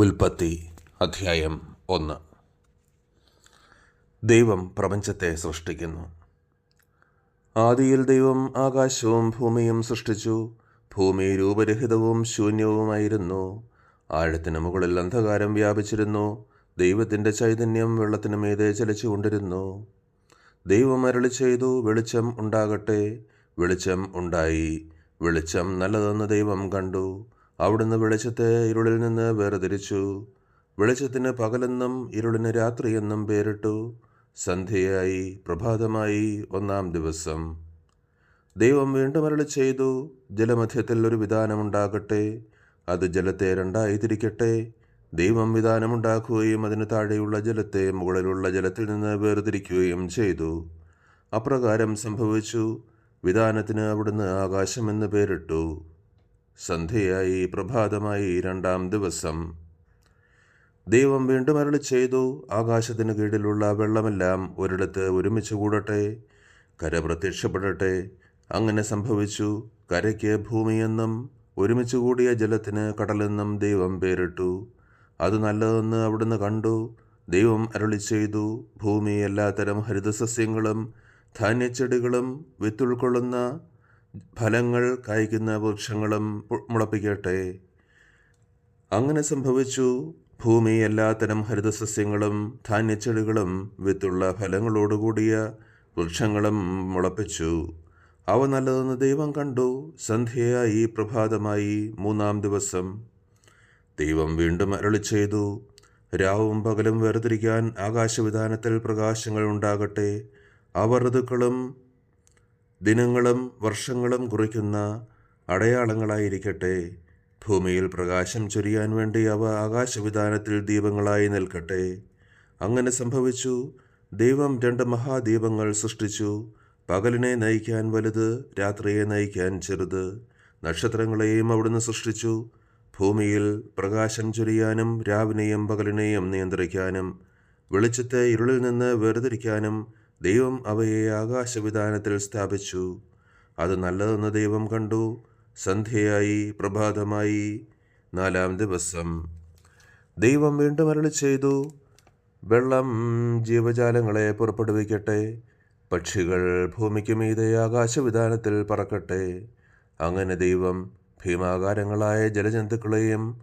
ഉൽപ്പത്തി അധ്യായം ഒന്ന്. ദൈവം പ്രപഞ്ചത്തെ സൃഷ്ടിക്കുന്നു. ആദിയിൽ ദൈവം ആകാശവും ഭൂമിയും സൃഷ്ടിച്ചു. ഭൂമി രൂപരഹിതവും ശൂന്യവുമായിരുന്നു. ആഴത്തിന് മുകളിൽ അന്ധകാരം വ്യാപിച്ചിരുന്നു. ദൈവത്തിന്റെ ചൈതന്യം വെള്ളത്തിന് മീതെ ചലിച്ചുകൊണ്ടിരുന്നു. ദൈവം അരളി ചെയ്തു വെളിച്ചം ഉണ്ടാകട്ടെ. വെളിച്ചം ഉണ്ടായി. വെളിച്ചം നല്ലതെന്ന് ദൈവം കണ്ടു. അവിടുന്ന് വെളിച്ചത്തെ ഇരുളിൽ നിന്ന് വേർതിരിച്ചു. വെളിച്ചത്തിന് പകലെന്നും ഇരുളിന് രാത്രിയെന്നും പേരിട്ടു. സന്ധ്യയായി പ്രഭാതമായി ഒന്നാം ദിവസം. ദൈവം വീണ്ടും അരളി ചെയ്തു ജലമധ്യത്തിൽ ഒരു വിധാനമുണ്ടാകട്ടെ. അത് ജലത്തെ രണ്ടായി തിരിക്കട്ടെ ദൈവം വിധാനമുണ്ടാക്കുകയും അതിന് താഴെയുള്ള ജലത്തെ മുകളിലുള്ള ജലത്തിൽ നിന്ന് വേർതിരിക്കുകയും ചെയ്തു. അപ്രകാരം സംഭവിച്ചു. വിധാനത്തിന് അവിടുന്ന് ആകാശമെന്ന് പേരിട്ടു. സന്ധ്യയായി പ്രഭാതമായി രണ്ടാം ദിവസം. ദൈവം വീണ്ടും അരളി ചെയ്തു ആകാശത്തിന് കീഴിലുള്ള വെള്ളമെല്ലാം ഒരിടത്ത് ഒരുമിച്ച് കൂടട്ടെ കര പ്രത്യക്ഷപ്പെടട്ടെ. അങ്ങനെ സംഭവിച്ചു. കരയ്ക്ക് ഭൂമിയെന്നും ഒരുമിച്ച് കൂടിയ ജലത്തിന് കടലെന്നും ദൈവം പേരിട്ടു. അത് നല്ലതെന്ന് അവിടുന്ന് കണ്ടു. ദൈവം അരളി ചെയ്തു ഭൂമി എല്ലാത്തരം ഹരിതസസ്യങ്ങളും ധാന്യച്ചെടികളും വിത്തുൾക്കൊള്ളുന്ന ഫലങ്ങൾ കായ്ക്കുന്ന വൃക്ഷങ്ങളും മുളപ്പിക്കട്ടെ. അങ്ങനെ സംഭവിച്ചു. ഭൂമി എല്ലാത്തരം ഹരിതസസ്യങ്ങളും ധാന്യച്ചെടികളും വിത്തുള്ള ഫലങ്ങളോടുകൂടിയ വൃക്ഷങ്ങളും മുളപ്പിച്ചു. അവ നല്ലതെന്ന് ദൈവം കണ്ടു. സന്ധ്യയായി പ്രഭാതമായി മൂന്നാം ദിവസം. ദൈവം വീണ്ടും അരളി ചെയ്തു രാവും പകലും വേർതിരിക്കാൻ ആകാശവിധാനത്തിൽ പ്രകാശങ്ങൾ ഉണ്ടാകട്ടെ. അവ ഋതുക്കളും ദിനങ്ങളും വർഷങ്ങളും കുറിക്കുന്ന അടയാളങ്ങളായിരിക്കട്ടെ. ഭൂമിയിൽ പ്രകാശം ചൊരിയാൻ വേണ്ടി അവ ആകാശവിധാനത്തിൽ ദീപങ്ങളായി നിൽക്കട്ടെ. അങ്ങനെ സംഭവിച്ചു. ദൈവം രണ്ട് മഹാദീപങ്ങൾ സൃഷ്ടിച്ചു. പകലിനെ നയിക്കാൻ വലുത് രാത്രിയെ നയിക്കാൻ ചെറുത്. നക്ഷത്രങ്ങളെയും അവിടുന്ന് സൃഷ്ടിച്ചു. ഭൂമിയിൽ പ്രകാശം ചൊരിയാനും രാവിനെയും പകലിനെയും നിയന്ത്രിക്കാനും വെളിച്ചത്തെ ഇരുളിൽ നിന്ന് വേർതിരിക്കാനും ദൈവം അവയെ ആകാശവിധാനത്തിൽ സ്ഥാപിച്ചു. അത് നല്ലതെന്ന് ദൈവം കണ്ടു. സന്ധ്യയായി പ്രഭാതമായി നാലാം ദിവസം. ദൈവം വീണ്ടും അരളി ചെയ്തു വെള്ളം ജീവജാലങ്ങളെ പുറപ്പെടുവിക്കട്ടെ. പക്ഷികൾ ഭൂമിക്ക് മീതെ ആകാശവിധാനത്തിൽ പറക്കട്ടെ. അങ്ങനെ ദൈവം ഭീമാകാരങ്ങളായ ജലജന്തുക്കളെയും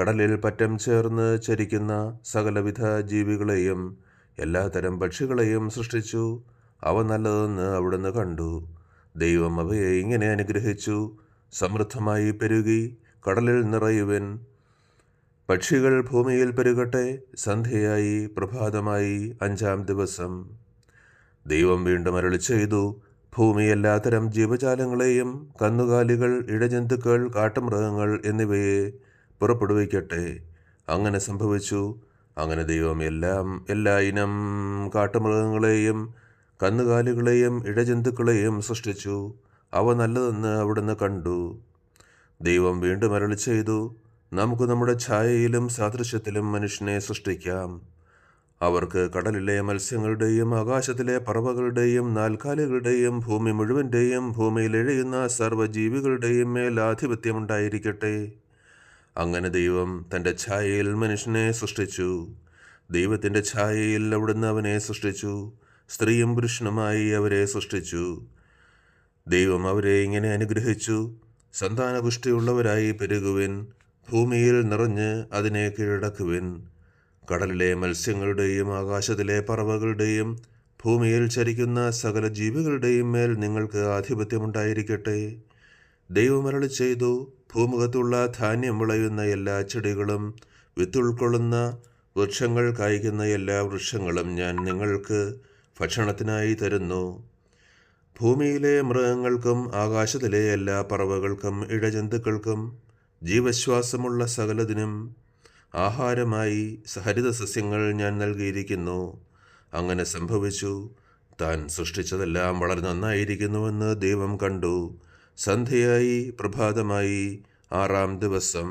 കടലിൽ പറ്റം ചേർന്ന് ചരിക്കുന്ന സകലവിധ ജീവികളെയും എല്ലാത്തരം പക്ഷികളെയും സൃഷ്ടിച്ചു. അവ നല്ലതെന്ന് അവിടുന്ന് കണ്ടു. ദൈവം അവയെ ഇങ്ങനെ അനുഗ്രഹിച്ചു. സമൃദ്ധമായി പെരുകി കടലിൽ നിറയുവൻ. പക്ഷികൾ ഭൂമിയിൽ പെരുകട്ടെ. സന്ധ്യയായി പ്രഭാതമായി അഞ്ചാം ദിവസം. ദൈവം വീണ്ടും അരളി ചെയ്തു. ഭൂമി എല്ലാത്തരം ജീവജാലങ്ങളെയും കന്നുകാലികൾ ഇഴജന്തുക്കൾ കാട്ടുമൃഗങ്ങൾ എന്നിവയെ പുറപ്പെടുവിക്കട്ടെ. അങ്ങനെ സംഭവിച്ചു. അങ്ങനെ ദൈവം എല്ലാം എല്ലാ ഇനം കാട്ടുമൃഗങ്ങളെയും കന്നുകാലികളെയും ഇഴജന്തുക്കളെയും സൃഷ്ടിച്ചു. അവ നല്ലതെന്ന് അവിടുന്ന് കണ്ടു. ദൈവം വീണ്ടും അരളി ചെയ്തു നമുക്ക് നമ്മുടെ ഛായയിലും സാദൃശ്യത്തിലും മനുഷ്യനെ സൃഷ്ടിക്കാം. അവർക്ക് കടലിലെ മത്സ്യങ്ങളുടെയും ആകാശത്തിലെ പറവകളുടെയും നാൽക്കാലികളുടെയും ഭൂമി മുഴുവന്റെയും ഭൂമിയിൽ എഴയുന്ന സർവജീവികളുടെയും മേൽ ആധിപത്യമുണ്ടായിരിക്കട്ടെ. അങ്ങനെ ദൈവം തന്റെ ഛായയിൽ മനുഷ്യനെ സൃഷ്ടിച്ചു. ദൈവത്തിന്റെ ഛായയിൽ അവിടുന്ന് അവനെ സൃഷ്ടിച്ചു. സ്ത്രീയും പുരുഷനുമായി അവരെ സൃഷ്ടിച്ചു. ദൈവം അവരെ ഇങ്ങനെ അനുഗ്രഹിച്ചു. സന്താനപുഷ്ടിയുള്ളവരായി പെരുകുവിൻ. ഭൂമിയിൽ നിറഞ്ഞ് അതിനെ കീഴടക്കുവിൻ. കടലിലെ മത്സ്യങ്ങളുടെയും ആകാശത്തിലെ പറവകളുടെയും ഭൂമിയിൽ ചരിക്കുന്ന സകല ജീവികളുടെയും മേൽ നിങ്ങൾക്ക് ആധിപത്യമുണ്ടായിരിക്കട്ടെ. ദൈവമരളി ചെയ്തു ഭൂമുഖത്തുള്ള ധാന്യം വിളയുന്ന എല്ലാ ചെടികളും വിത്തുൾക്കൊള്ളുന്ന വൃക്ഷങ്ങൾ കായ്ക്കുന്ന എല്ലാ വൃക്ഷങ്ങളും ഞാൻ നിങ്ങൾക്ക് ഭക്ഷണത്തിനായി തരുന്നു. ഭൂമിയിലെ മൃഗങ്ങൾക്കും ആകാശത്തിലെ എല്ലാ പറവകൾക്കും ഇഴജന്തുക്കൾക്കും ജീവശ്വാസമുള്ള സകലതിനും ആഹാരമായി സഹരിത സസ്യങ്ങൾ ഞാൻ നൽകിയിരിക്കുന്നു. അങ്ങനെ സംഭവിച്ചു. താൻ സൃഷ്ടിച്ചതെല്ലാം വളരെ നന്നായിരിക്കുന്നുവെന്ന് ദൈവം കണ്ടു. സന്ധ്യയായി പ്രഭാതമായി ആറാം ദിവസം.